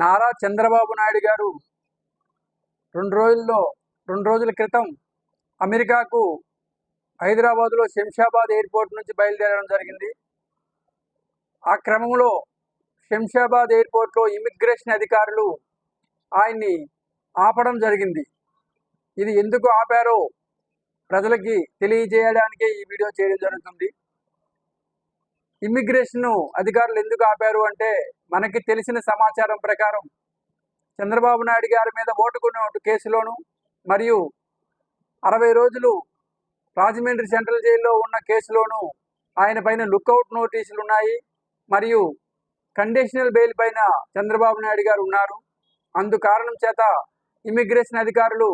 నారా చంద్రబాబు నాయుడు గారు రెండు రోజుల్లో రెండు రోజుల క్రితం అమెరికాకు హైదరాబాద్లో శంషాబాద్ ఎయిర్పోర్ట్ నుంచి బయలుదేరడం జరిగింది. ఆ క్రమంలో శంషాబాద్ ఎయిర్పోర్ట్లో ఇమిగ్రేషన్ అధికారులు ఆయన్ని ఆపడం జరిగింది. ఇది ఎందుకు ఆపారో ప్రజలకి తెలియజేయడానికే ఈ వీడియో చేయడం జరుగుతుంది. ఇమ్మిగ్రేషన్ అధికారులు ఎందుకు ఆపారు అంటే మనకి తెలిసిన సమాచారం ప్రకారం చంద్రబాబు నాయుడు గారి మీద ఓటుకున్న కేసులోను మరియు అరవై రోజులు రాజమండ్రి సెంట్రల్ జైల్లో ఉన్న కేసులోను ఆయన పైన లుక్అవుట్ నోటీసులు ఉన్నాయి మరియు కండిషనల్ బెయిల్ పైన చంద్రబాబు నాయుడు గారు ఉన్నారు. అందు కారణం చేత ఇమిగ్రేషన్ అధికారులు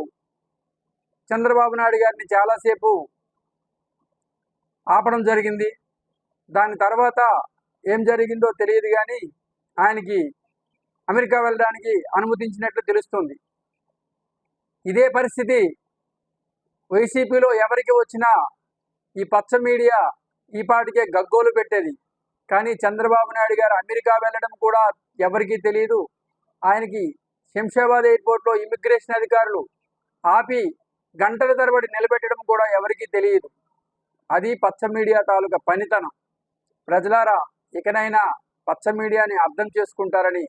చంద్రబాబు నాయుడు గారిని చాలాసేపు ఆపడం జరిగింది. దాని తర్వాత ఏం జరిగిందో తెలియదు కానీ ఆయనకి అమెరికా వెళ్ళడానికి అనుమతించినట్లు తెలుస్తుంది. ఇదే పరిస్థితి వైసీపీలో ఎవరికి వచ్చినా ఈ పచ్చ మీడియా ఈపాటికే గగ్గోలు పెట్టేది. కానీ చంద్రబాబు నాయుడు గారు అమెరికా వెళ్ళడం కూడా ఎవరికీ తెలియదు ఆయనకి శంషాబాద్ ఎయిర్పోర్ట్లో ఇమిగ్రేషన్ అధికారులు ఆపి గంటల తరబడి నిలబెట్టడం కూడా ఎవరికీ తెలియదు. అది పచ్చ మీడియా తాలూకా పనితనం. ప్రజలారా ఇకనైనా పచ్చ మీడియాని అర్థం చేసుకుంటారని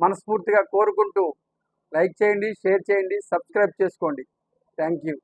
మనస్ఫూర్తిగా కోరుకుంటూ లైక్ చేయండి షేర్ చేయండి సబ్స్క్రైబ్ చేసుకోండి. Thank you.